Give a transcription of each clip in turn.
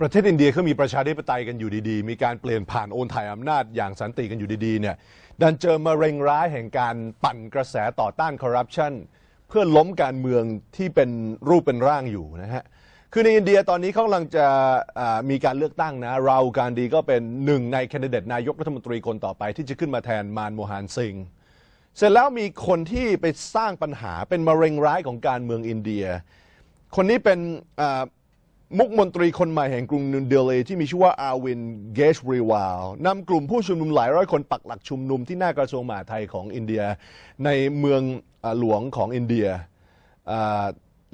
ประเทศอินเดียเขามีประชาธิปไตยกันอยู่ดีๆ มีการเปลี่ยนผ่านโอนถ่ายอำนาจอย่างสันติกันอยู่ดีๆเนี่ยดันเจอมาเร็งร้ายแห่งการปั่นกระแสต่อต้านคอร์รัปชันเพื่อล้มการเมืองที่เป็นรูปเป็นร่างอยู่นะฮะคือในอินเดียตอนนี้เขากำลังจะมีการเลือกตั้งนะเราการดีก็เป็นหนึ่งในแคนดิเดตนายกรัฐมนตรีคนต่อไปที่จะขึ้นมาแทนมานโมฮานซิงเสร็จแล้วมีคนที่ไปสร้างปัญหาเป็นมะเร็งร้ายของการเมืองอินเดีย คนนี้เป็น มุกมนตรีคนใหม่แห่งกรุงนิวเดลีที่มีชื่อว่าอาวินเกชรีวาลนำกลุ่มผู้ชุมนุมหลายร้อยคนปักหลักชุมนุมที่หน้ากระทรวงมหาดไทยของอินเดีย ในเมืองหลวงของอินเดีย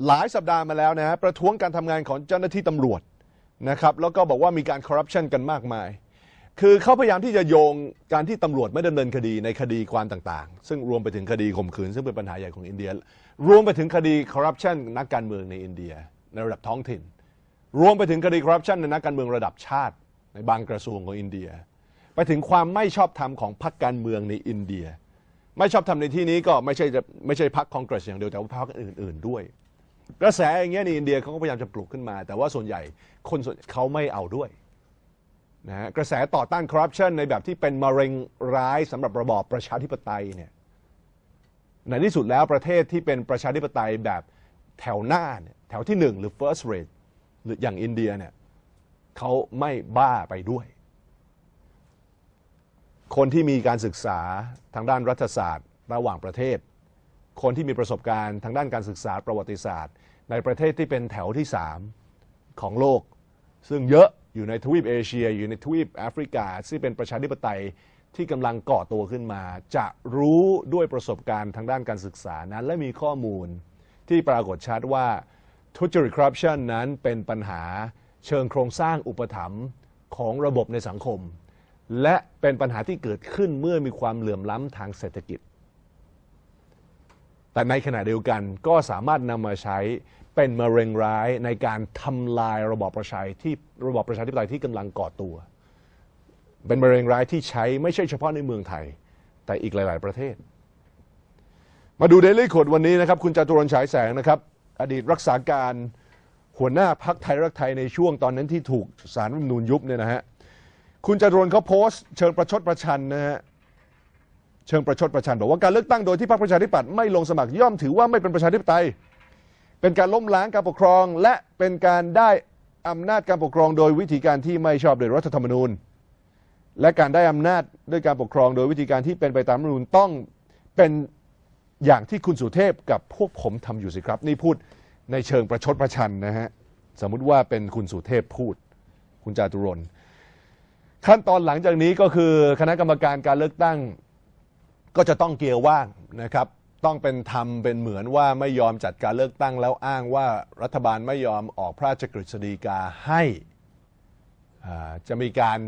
หลายสัปดาห์มาแล้วนะฮะประท้วงการทำงานของเจ้าหน้าที่ตำรวจนะครับแล้วก็บอกว่ามีการคอร์รัปชันกันมากมาย คือเขาพยายามที่จะโยงการที่ตำรวจไม่ดำเนินคดีในคดีความต่างๆ ซึ่งรวมไปถึงคดีข่มขืนซึ่งเป็นปัญหาใหญ่ของอินเดีย รวมไปถึงคดีคอร์รัปชันนักการเมืองในอินเดีย ในระดับท้องถิ่น รวมไปถึงคดีคอร์รัปชันในนักการเมืองระดับชาติ ในบางกระทรวงของอินเดีย ไปถึงความไม่ชอบธรรมของพรรคการเมืองในอินเดีย ไม่ชอบธรรมในที่นี้ก็ไม่ใช่จะไม่ใช่พรรคคองเกรสอย่างเดียวแต่ว่าพรรคอื่น ๆ ด้วย กระแสอย่างเงี้ยในอินเดียเขาก็พยายามจะปลุกขึ้นมา แต่ว่าส่วนใหญ่คนส่วนเขาไม่เอาด้วยนะฮะกระแสต่อต้านคอร์รัปชันในแบบที่เป็นมะเร็งร้ายสำหรับระบอบประชาธิปไตยเนี่ยในที่สุดแล้วประเทศที่เป็นประชาธิปไตยแบบแถวหน้าเนี่ยแถวที่หนึ่งหรือ first rate หรืออย่างอินเดียเนี่ยเขาไม่บ้าไปด้วย คนที่มีการศึกษาทางด้านรัฐศาสตร์ระหว่างประเทศ คนที่มีประสบการณ์ทางด้านการศึกษาประวัติศาสตร์ ในประเทศที่เป็นแถวที่สามของโลก ซึ่งเยอะอยู่ในทวีปเอเชีย อยู่ในทวีปแอฟริกาซึ่งเป็นประชาธิปไตยที่กำลังก่อตัวขึ้นมา จะรู้ด้วยประสบการณ์ทางด้านการศึกษานั้น และมีข้อมูลที่ปรากฏชัดว่า ทุจริตคอร์รัปชันนั้นเป็นปัญหาเชิงโครงสร้างอุปถัมภ์ของระบบในสังคม และเป็นปัญหาที่เกิดขึ้นเมื่อมีความเหลื่อมล้ำทางเศรษฐกิจ แต่ในขณะเดียวกันก็สามารถนำมาใช้เป็นมะเร็งร้ายในการทำลายระบอบประชาที่ระบอบประชาธิปไตยที่กำลังก่อตัว เป็นมะเร็งร้ายที่ใช้ไม่ใช่เฉพาะในเมืองไทย แต่อีกหลาย ๆ ประเทศ มาดูเดลี่ขดวันนี้นะครับ คุณจตุรนฉายแสงนะครับ อดีตรักษาการหัวหน้าพักไทยรักไทยในช่วงตอนนั้นที่ถูกสารรัฐธรรมนูญยุบเนี่ยนะฮะคุณจตุนเขาโพสต์เชิงประชดประชันนะฮะเชิงประชดประชันบอกว่าการเลือกตั้งโดยที่พรรคประชาธิปัตย์ไม่ลงสมัครย่อมถือว่าไม่เป็นประชาธิปไตย เป็นการล้มล้างการปกครอง และเป็นการได้อำนาจการปกครองโดยวิธีการที่ไม่ชอบโดยรัฐธรรมนูญ และการได้อำนาจด้วยการปกครองโดยวิธีการที่เป็นไปตามรัฐธรรมนูญต้องเป็น อย่างที่คุณสุเทพกับพวกผมทำอยู่สิครับ นี่พูดในเชิงประชดประชันนะฮะ สมมุติว่าเป็นคุณสุเทพพูด คุณจาตุรนต์ขั้นตอนหลังจากนี้ก็คือคณะกรรมการการเลือกตั้ง ก็จะต้องเกียร์ว่างนะครับ ต้องเป็นทำเป็นเหมือนว่าไม่ยอมจัดการเลือกตั้งแล้วอ้างว่ารัฐบาลไม่ยอมออกพระราชกฤษฎีกาให้อ่าจะมีการ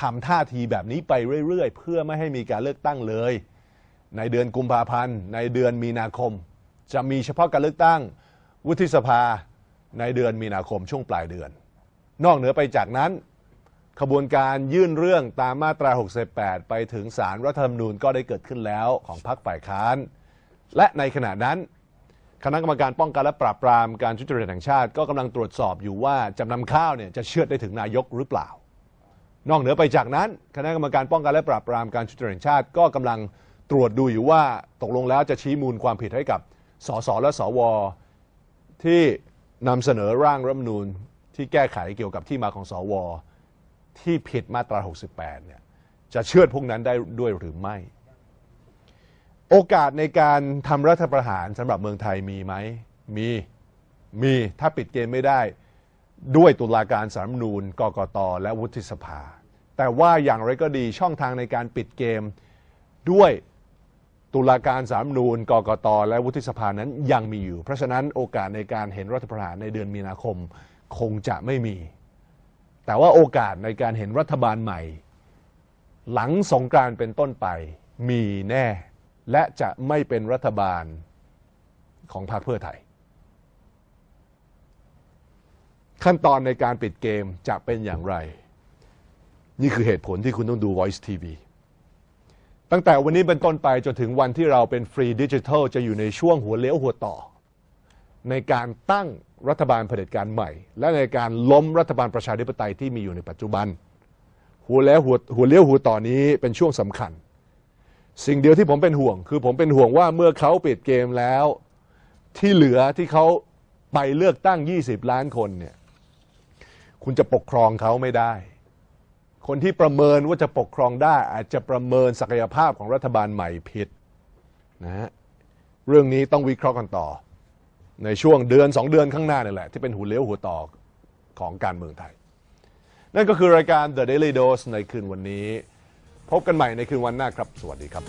ทำท่าทีแบบนี้ไปเรื่อยๆ เพื่อไม่ให้มีการเลือกตั้งเลย ในเดือนกุมภาพันธ์ ในเดือนมีนาคม จะมีเฉพาะการเลือกตั้งวุฒิสภาในเดือนมีนาคมช่วงปลายเดือน นอกเหนือไปจากนั้นขบวนการยื่นเรื่องตามมาตรา 68 ไปถึงสารรัฐธรรมนูญก็ได้เกิดขึ้นแล้วของพรรคฝ่ายค้าน และในขณะนั้น คณะกรรมการป้องกันและปราบปรามการทุจริตแห่งชาติก็กำลังตรวจสอบอยู่ว่าจำนำข้าวเนี่ยจะเชื่อดได้ถึงนายกหรือเปล่า นอกเหนือไปจากนั้น คณะกรรมการป้องกันและปราบปรามการทุจริตแห่งชาติก็กำลัง ตรวจดูอยู่ว่าตกลงแล้วจะชี้มูลความผิดให้กับสสและสว ที่นำเสนอร่างรัฐมนูญที่แก้ไขเกี่ยวกับที่มาของสว ที่ผิดมาตรา 68 เนี่ยจะเชื่อพวกนั้นได้ด้วยหรือไม่ โอกาสในการทำรัฐประหารสำหรับเมืองไทยมีไหมมีมีถ้าปิดเกมไม่ได้ด้วยตุลาการสารฐมนูญกกต และวุฒิสภา แต่ว่าอย่างไรก็ดีช่องทางในการปิดเกมด้วย ตุลาการสามนูญกกตและวุฒิสภานั้นยังมีอยู่ เพราะฉะนั้นโอกาสในการเห็นรัฐประหารในเดือนมีนาคมคงจะไม่มี แต่ว่าโอกาสในการเห็นรัฐบาลใหม่ หลังสงกรานต์เป็นต้นไปมีแน่ และจะไม่เป็นรัฐบาลของพรรคเพื่อไทย ขั้นตอนในการปิดเกมจะเป็นอย่างไร นี่คือเหตุผลที่คุณต้องดู Voice TV ตั้งแต่วันนี้เป็นต้นไปจนถึงวันที่เราเป็นฟรีดิจิทัล จะอยู่ในช่วงหัวเลี้ยวหัวต่อ ในการตั้งรัฐบาลเผด็จการใหม่ และในการล้มรัฐบาลประชาธิปไตยที่มีอยู่ในปัจจุบัน หัวแล้วหัวหัวเลี้ยวหัวต่อนี้เป็นช่วงสำคัญ สิ่งเดียวที่ผมเป็นห่วง คือผมเป็นห่วงว่าเมื่อเขาปิดเกมแล้ว ที่เหลือที่เขาไปเลือกตั้ง 20 ล้านคนเนี่ยคุณจะปกครองเขาไม่ได้ คนที่ประเมินว่าจะปกครองได้ อาจจะประเมินศักยภาพของรัฐบาลใหม่ผิดนะฮะเรื่องนี้ต้องวิเคราะห์กันต่อ ในช่วงเดือน 2 เดือนข้างหน้านี่แหละ ที่เป็นหัวเลี้ยวหัวต่อของการเมืองไทย นั่นก็คือรายการ The Daily Dose ในคืนวันนี้ พบกันใหม่ในคืนวันหน้าครับ สวัสดีครับ